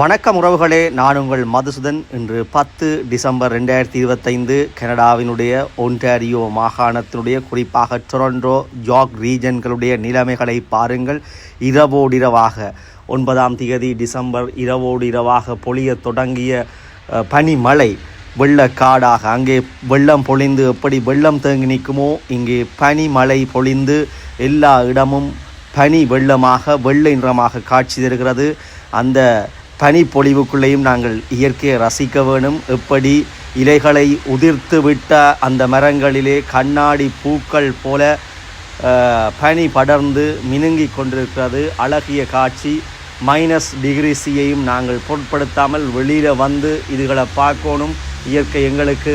வணக்கம் உறவுகளே நான் உங்கள் மதுசூதன். இன்று பத்து டிசம்பர் ரெண்டாயிரத்தி இருபத்தைந்து கனடாவினுடைய ஒன்டாரியோ மாகாணத்தினுடைய குறிப்பாக டொரண்டோ ஜாக் ரீஜன்களுடைய நிலைமைகளை பாருங்கள். இரவோடிரவாக ஒன்பதாம் தேதி டிசம்பர் இரவோடிரவாக பொழிய தொடங்கிய பனிமழை வெள்ளக்காடாக அங்கே வெள்ளம் பொழிந்து எப்படி வெள்ளம் தேங்கி நிற்குமோ இங்கே பனிமழை பொழிந்து எல்லா இடமும் பனி வெள்ளமாக வெள்ளை நிறமாக காட்சி தருகிறது. அந்த பனிப்பொழிவுக்குள்ளேயும் நாங்கள் இயற்கையை ரசிக்க வேணும். எப்படி இலைகளை உதிர்த்து விட்ட அந்த மரங்களிலே கண்ணாடி பூக்கள் போல பனி படர்ந்து மினுங்கிக் கொண்டிருக்கிறது. அழகிய காட்சி. மைனஸ் டிகிரிசியையும் நாங்கள் பொருட்படுத்தாமல் வெளியில் வந்து இதுகளை பார்க்கணும். இயற்கை எங்களுக்கு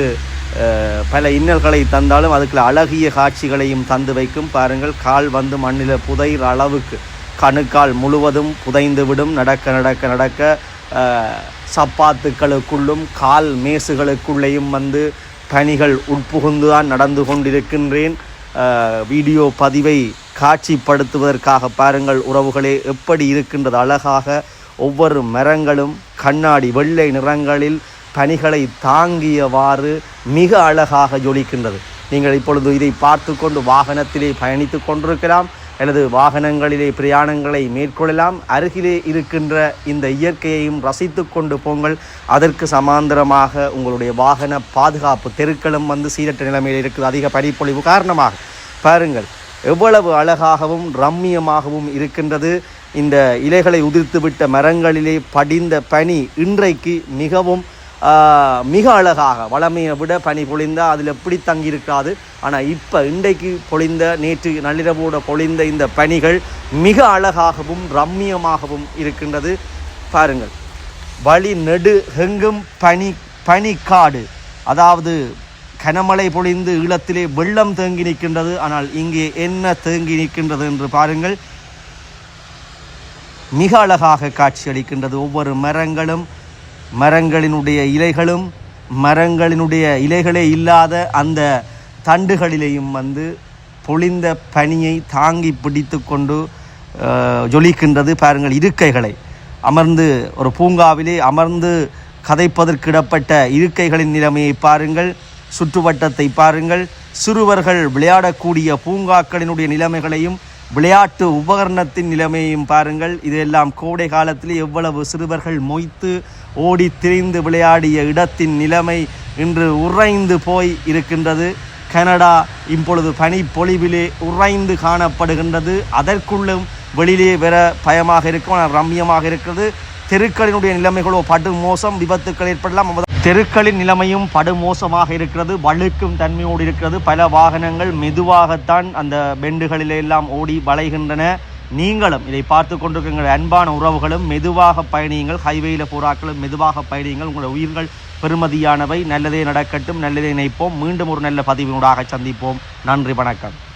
பல இன்னல்களை தந்தாலும் அதுக்குள்ள அழகிய காட்சிகளையும் தந்து வைக்கும். பாருங்கள் கால் வந்து மண்ணில் புதைகிற அளவுக்கு. கணுக்கால் முழுவதும் புதைந்துவிடும். நடக்க நடக்க நடக்க சப்பாத்துக்களுக்குள்ளும் கால் மேசுகளுக்குள்ளேயும் வந்து பணிகள் உட்புகுந்து தான் நடந்து கொண்டிருக்கின்றேன். வீடியோ பதிவை காட்சிப்படுத்துவதற்காக பாருங்கள் உறவுகளே எப்படி இருக்கின்றது? அழகாக ஒவ்வொரு மரங்களும் கண்ணாடி வெள்ளை நிறங்களில் பனிகளை தாங்கியவாறு மிக அழகாக ஜொலிக்கின்றது. நீங்கள் இப்பொழுது இதை பார்த்து கொண்டு வாகனத்திலே பயணித்து கொண்டிருக்கலாம். அல்லது வாகனங்களிலே பிரயாணங்களை மேற்கொள்ளலாம். அருகிலே இருக்கின்ற இந்த இயற்கையையும் ரசித்து கொண்டு போங்கள். அதற்கு சமாந்தரமாக உங்களுடைய வாகன பாதுகாப்பு தெருக்களும் வந்து சீரற்ற நிலைமையில் இருக்குது. அதிக படிப்பொழிவு காரணமாக. பாருங்கள் எவ்வளவு அழகாகவும் ரம்மியமாகவும் இருக்கின்றது. இந்த இலைகளை உதிர்த்துவிட்ட மரங்களிலே படிந்த பனி இன்றைக்கு மிகவும் மிக அழகாக வளமையை விட பனி பொழிந்தால் அதில் எப்படி தங்கியிருக்காது. ஆனால் இப்போ இன்றைக்கு பொழிந்த நேற்று நள்ளிரவோட பொழிந்த இந்த பனிகள் மிக அழகாகவும் ரம்மியமாகவும் இருக்கின்றது. பாருங்கள். வழி நெடு எங்கும் பனி பனிக்காடு. அதாவது கனமழை பொழிந்து ஈழத்திலே வெள்ளம் தேங்கி நிற்கின்றது. ஆனால் இங்கே என்ன தேங்கி நிற்கின்றது என்று பாருங்கள். மிக அழகாக காட்சியளிக்கின்றது. ஒவ்வொரு மரங்களும் மரங்களினுடைய இலைகளும் மரங்களினுடைய இலைகளே இல்லாத அந்த தண்டுகளிலேயும் வந்து பொழிந்த பனியை தாங்கி பிடித்து கொண்டு ஜொலிக்கின்றது பாருங்கள் இருக்கைகளை. அமர்ந்து ஒரு பூங்காவிலே அமர்ந்து கதைப்பதற்கிடப்பட்ட இருக்கைகளின் நிலைமையை பாருங்கள் சுற்றுவட்டத்தை பாருங்கள். சிறுவர்கள் விளையாடக்கூடிய பூங்காக்களினுடைய நிலைமைகளையும் விளையாட்டு உபகரணத்தின் நிலைமையையும் பாருங்கள். இதெல்லாம் கோடை காலத்தில் எவ்வளவு சிறுவர்கள் மொய்த்து ஓடி திரிந்து விளையாடிய இடத்தின் நிலைமை இன்று உறைந்து போய் இருக்கின்றது. கனடா இப்பொழுது பனிப்பொழிவிலே உறைந்து காணப்படுகின்றது. அதற்குள்ளும் வெளியிலே வர பயமாக இருக்கும் ஆனால் ரம்மியமாக இருக்கிறது. தெருக்களினுடைய நிலைமைகளோ படு மோசம் விபத்துக்கள் ஏற்படலாம். தெருக்களின் நிலைமையும் படுமோசமாக இருக்கிறது. வழுக்கும் தன்மையோடு இருக்கிறது. பல வாகனங்கள் மெதுவாகத்தான் அந்த பெண்டுகளிலே எல்லாம் ஓடி வளைகின்றன. நீங்களும் இதை பார்த்து கொண்டிருக்கிற அன்பான உறவுகளும் மெதுவாக பயணியுங்கள். ஹைவேயில் போராக்களும் மெதுவாக பயணியுங்கள். உங்களுடைய உயிர்கள் பெருமதியானவை. நல்லதே நடக்கட்டும் நல்லதே நினைப்போம். மீண்டும் ஒரு நல்ல பதிவினூடாக சந்திப்போம். நன்றி வணக்கம்.